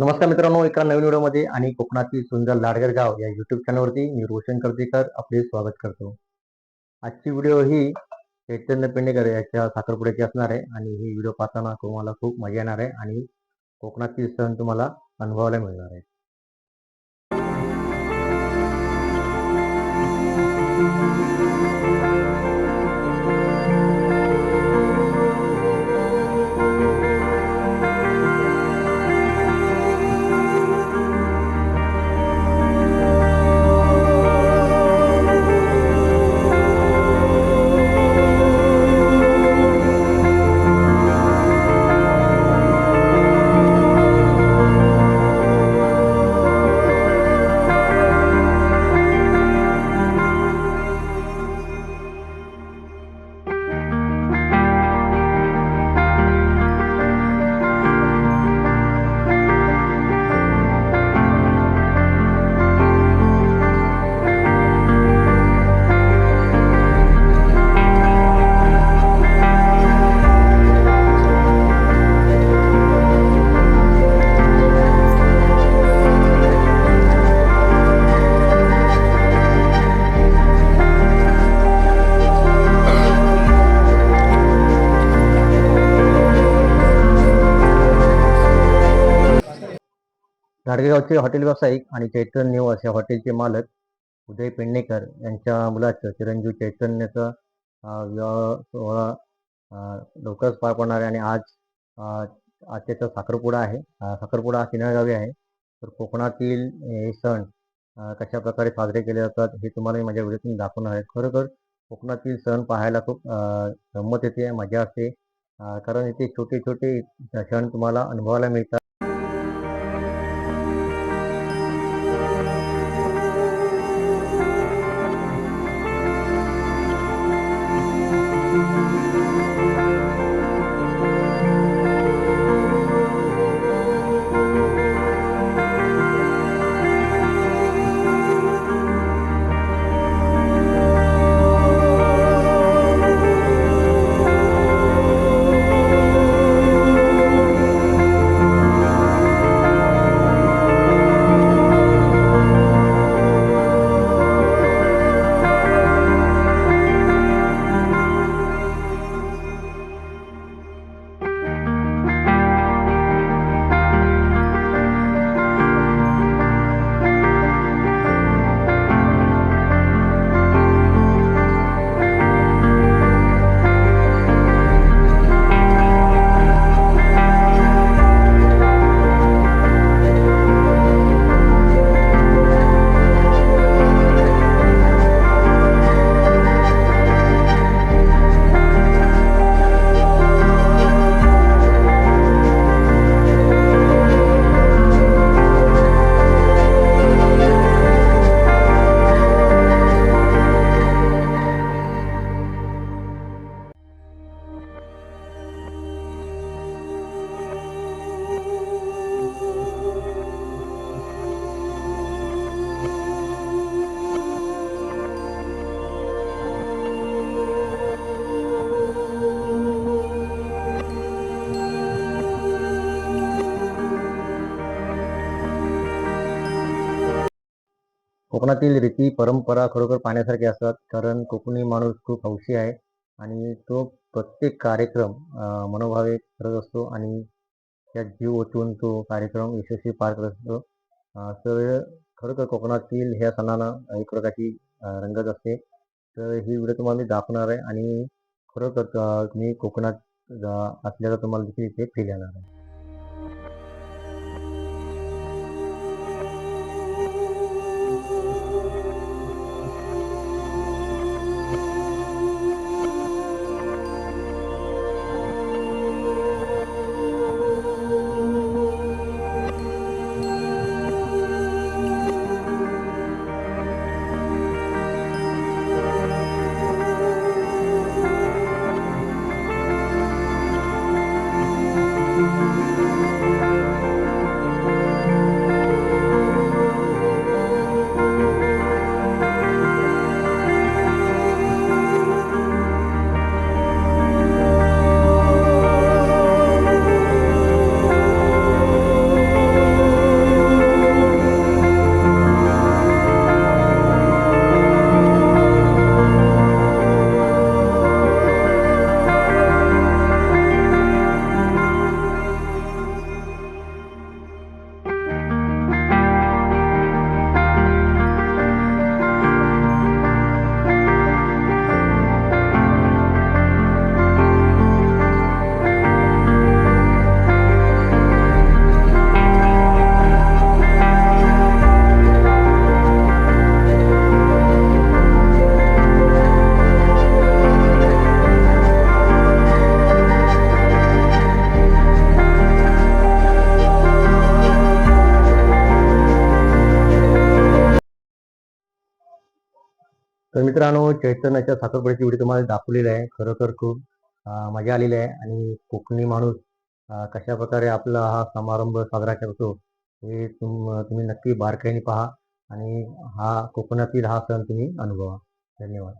नमस्कार मित्रांनो एका नवीन व्हिडिओमध्ये आणि कोकणातील सुंदर लाडगर गाव या युट्यूब चॅनलवरती मी रोशन कर्दीकर आपले स्वागत करतो. आजची व्हिडिओ ही चैतन्य पेंडेकर याच्या साखरपुड्याची असणार आहे आणि ही व्हिडिओ पाहताना तुम्हाला खूप मजा येणार आहे आणि कोकणातील सण तुम्हाला अनुभवायला मिळणार आहे. गाडगेगावचे हॉटेल व्यावसायिक आणि चैतन्य निवास या हॉटेलचे मालक उदय पेडणेकर यांच्या मुलाचं चिरंजीव चैतन्याचा विवाह सोहळा लवकरच पार पडणार आहे आणि आज आज त्याचा साखरपुडा आहे. साखरपुडा हा किनाळगावी आहे. तर कोकणातील हे सण कशा प्रकारे साजरे केले जातात हे तुम्हाला मी माझ्या व्हिडिओतून दाखवणार आहे. खरोखर कोकणातील सण पाहायला खूप गंमत येते मजा असते. कारण इथे छोटे छोटे सण तुम्हाला अनुभवायला मिळतात. कोकणातील रीती परंपरा खरोखर पाहण्यासारखे असतात. कारण कोकणी माणूस खूप हौशी आहे आणि तो प्रत्येक कार्यक्रम मनोभावे करत असतो आणि त्यात जीव ओतून तो कार्यक्रम यशस्वी पार करत असतो. तर खरोखर कोकणातील ह्या सणांना एक प्रकारची रंगत असते. तर ही व्हिडिओ तुम्हाला मी दाखवणार आहे आणि खरोखर मी तुम्ही कोकणात असल्याचा तुम्हाला देखील इथे फील येणार आहे. तर मित्रांनो चैतन्याच्या साखरपुड्याची व्हिडिओ तुम्हाला दाखवलेली आहे. खरोखर खूप मजा आलेली आहे. आणि कोकणी माणूस कशा प्रकारे आपला हा समारंभ साजरा करतो हे तुम तुम्ही नक्की बारकाईने पहा. आणि हा कोकणातील हा सण तुम्ही अनुभवा. धन्यवाद.